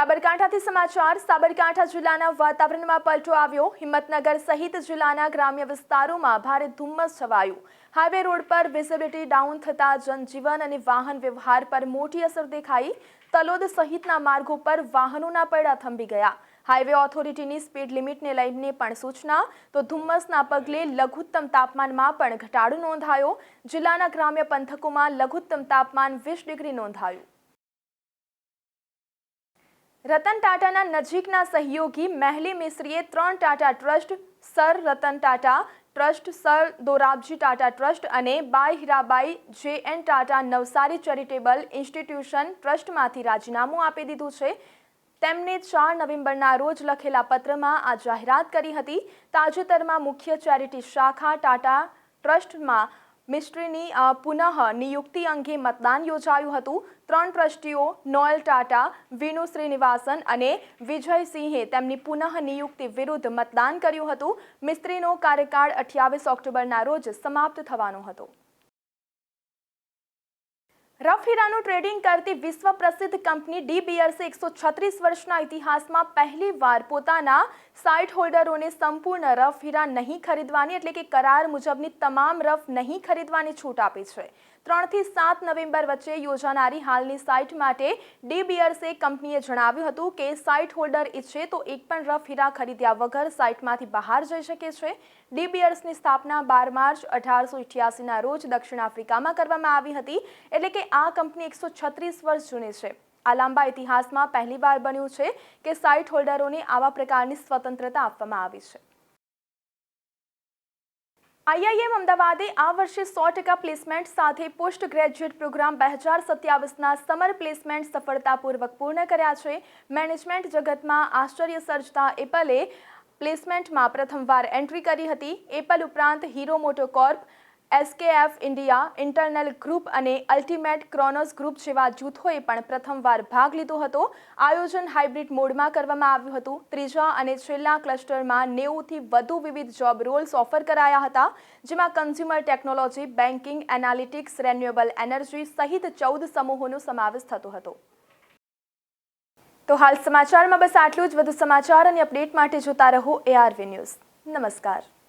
સાબરકાંઠાથી સમાચાર. સાબરકાંઠા જિલ્લાના વાતાવરણમાં પલટો આવ્યો. હિંમતનગર સહિત જિલ્લાના ગ્રામ્ય વિસ્તારોમાં ભારે ધુમ્મસ છવાયું. હાઈવે રોડ પર વિઝિબિલિટી ડાઉન થતા જનજીવન અને વાહન વ્યવહાર પર મોટી અસર દેખાઈ. તલોદ સહિતના માર્ગો પર વાહનોના પૈડા થંભી ગયા. હાઈવે ઓથોરિટીની સ્પીડ લિમિટને લઈને પણ સૂચના. તો ધુમ્મસના પગલે લઘુત્તમ તાપમાનમાં પણ ઘટાડો નોંધાયો. જિલ્લાના ગ્રામ્ય પંથકોમાં લઘુત્તમ તાપમાન વીસ ડિગ્રી નોંધાયું. રતન ટાટાના નજીકના સહયોગી મહેલી મિશ્રીએ ત્રણ Tata trust, sir Ratan Tata trust, sir Dorabji Tata trust અને Bai Hirabai J N Tata Navsari charitable institution ટ્રસ્ટમાંથી રાજીનામું આપી દીધું છે. તેમને ચાર નવેમ્બરના રોજ લખેલા પત્રમાં આ જાહેરાત કરી હતી. તાજેતરમાં મુખ્ય ચેરિટી શાખા ટાટા ટ્રસ્ટમાં મિસ્ટ્રીની પુનઃ નિયુક્તિ અંગે મતદાન યોજાયું હતું. ત્રણ ટ્રસ્ટીઓ, નોયલ ટાટા, વિનુ શ્રીનિવાસન અને વિજયસિંહે તેમની પુનઃ નિયુક્તિ વિરુદ્ધ મતદાન કર્યું હતું. મિસ્ત્રીનો કાર્યકાળ અઠ્યાવીસ ઓક્ટોબરના રોજ સમાપ્ત થવાનો હતો. રફ હીરાનું ટ્રેડિંગ કરતી વિશ્વ પ્રસિદ્ધ કંપની ડીબીઆરસી એકસો છત્રીસ વર્ષના ઇતિહાસમાં પહેલીવાર પોતાના સાઇટ હોલ્ડરોને સંપૂર્ણ રફ હીરા નહીં ખરીદવાની એટલે કે કરાર મુજબની તમામ રફ નહીં ખરીદવાની છૂટ આપી છે. ત્રણથી સાત નવેમ્બર વચ્ચે યોજાનારી હાલની સાઇટ માટે ડીબીઆરસી કંપનીએ જણાવ્યું હતું કે સાઇટ હોલ્ડર ઈચ્છે તો એક પણ રફ હીરા ખરીદ્યા વગર સાઇટમાંથી બહાર જઈ શકે છે. ડીબીઆરસની સ્થાપના બાર માર્ચ અઢારસો ઇઠ્યાસીના રોજ દક્ષિણ આફ્રિકામાં કરવામાં આવી હતી. એટલે કે આ કંપની એકસો છત્રીસ વર્ષ જૂની છે. આ લાંબા ઇતિહાસમાં પહેલીવાર બન્યું છે કે સાઇટ હોલ્ડરોને આવા પ્રકારની સ્વતંત્રતા આપવામાં આવી છે. આઈઆઈએમ અમદાવાદે આ વર્ષે સો ટકા પ્લેસમેન્ટ સાથે પોસ્ટ ગ્રેજ્યુએટ પ્રોગ્રામ બે હજાર સત્યાવીસના સમર પ્લેસમેન્ટ સફળતાપૂર્વક પૂર્ણ કર્યા છે. મેનેજમેન્ટ જગતમાં આશ્ચર્ય સર્જતા એપલે પ્લેસમેન્ટમાં પ્રથમવાર એન્ટ્રી કરી હતી. એપલ ઉપરાંત Hero MotoCorp SKF India internal group અને અલ્ટિમેટ ક્રોનોસ ગ્રુપ જેવા જૂથોએ પણ પ્રથમવાર ભાગ લીધો હતો. આયોજન હાઇબ્રિડ મોડમાં કરવામાં આવ્યું હતું. ત્રીજા અને છેલ્લા ક્લસ્ટરમાં નેવુંથી વધુ વિવિધ જોબ રોલ્સ ઓફર કરાયા હતા, જેમાં consumer technology banking analytics renewable energy સહિત ચૌદ સમૂહોનો સમાવેશ થતો હતો. તો હાલ સમાચારમાં બસ આટલું જ. વધુ સમાચાર અને અપડેટ માટે જોતા રહો એઆરવી ન્યૂઝ નમસ્કાર.